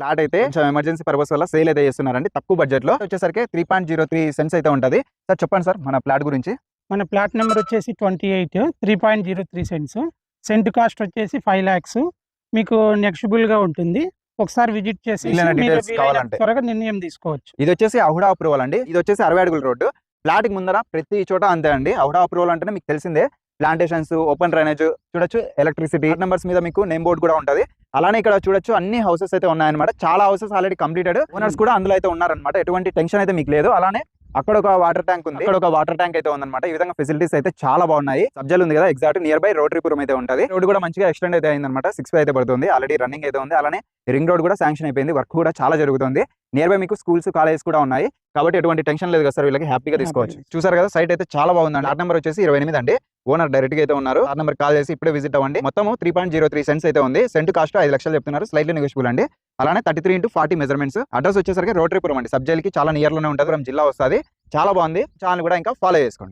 Flat అయితే కొంచెం emergency purpose వల్ల సేల్ అయితే చేస్తున్నారండి. తక్కువ బడ్జెట్లో. వచ్చేసరికి three point zero three cents అయితే ఉంటుంది. సార్ చెప్పండి సార్ మన ఫ్లాట్ గురించి. మన ప్లాట్ నెంబర్ వచ్చేసి twenty eight three point zero three cents cent cost వచ్చేసి ఫైవ్ ల్యాక్స్ మీకు నెక్స్టబుల్గా ఉంటుంది. ఒకసారి విజిట్ చేసి. త్వరగా నిర్ణయం తీసుకోవచ్చు. ఇది వచ్చేసి అహుడా అప్రూవల్ అండి. ఇది వచ్చేసి అరవై అడుగుల రోడ్డు. ఫ్లాట్కి ముందర ప్రతి చోట అంతే అండి. అహుడా అప్రూవల్ అంటేనే మీకు తెలిసిందే. ప్లాంటేషన్స్ ఓపెన్ డ్రైనేజ్ చూడొచ్చు ఎలక్ట్రిసిటీ నెంబర్స్ మీద మీకు నేమ్ బోర్డు కూడా ఉంటది. అలానే ఇక్కడ చూడొచ్చు అన్ని హౌసెస్ అయితే ఉన్నాయన్నమాట. చాలా హౌసెస్ ఆల్రెడీ కంప్లీటెడ్. ఓనర్స్ కూడా అందులో అయితే ఉన్నారనమాట ఎటువంటి టెన్షన్ అయితే మీకు లేదు. అలానే అక్కడ ఒక వాటర్ ట్యాంక్ ఉంది. అక్కడ ఒక వాటర్ ట్యాంక్ అయితే ఉందన్నమాట. ఈ విధంగా ఫెసిలిటీస్ అయితే చాలా బాగున్నాయి. సబ్జెక్ట్ ఉంది కదా ఎగ్జాక్ట్ నియర్ బై రోటరీపురం అయితే ఉంటుంది. రోడ్ కూడా మంచిగా ఎక్స్టెండ్ అయితే అయిందన్నమాట. సిక్స్ అయితే పడుతుంది. ఆల్రెడీ రన్నింగ్ అయితే ఉంది. అలానే రింగ్ రోడ్ కూడా శాంక్షన్ అయిపోయింది. వర్క్ కూడా చాలా జరుగుతుంది. నియర్ బై మీకు స్కూల్స్ కాలేజెస్ కూడా ఉన్నాయి. కాబట్టి ఎటువంటి టెన్షన్ లేదు కదా సార్ వీళ్ళకి హ్యాపీగా తీసుకోవచ్చు. చూసారు కదా సైట్ అయితే చాలా బాగుందండి. ఆర్ట్ నెంబర్ వచ్చేసి ఇరవై ఎనిమిది అండి. ఓనర్ డైరెక్ట్గా అయితే ఉన్నారు. ఆ నెంబర్ కాల్ చేసి ఇప్పుడే విజిట్ అవ్వండి. మొత్తం three point zero three cents అయితే ఉంది. సెంట్ కాస్ట్ ఐదు లక్షలు చెప్తున్నారు. స్లైట్లీ నెగోషియబుల్ అండి. అలానే thirty three into forty measurements address వచ్చేసరికి రోటరీపురం అండి. సబ్ జైలుకి చాలా నియర్లోనే ఉంటుంది. జిల్లా వస్తుంది. చాలా బాగుంది. ఛానల్ కూడా ఇంకా ఫాలో చేసుకోండి.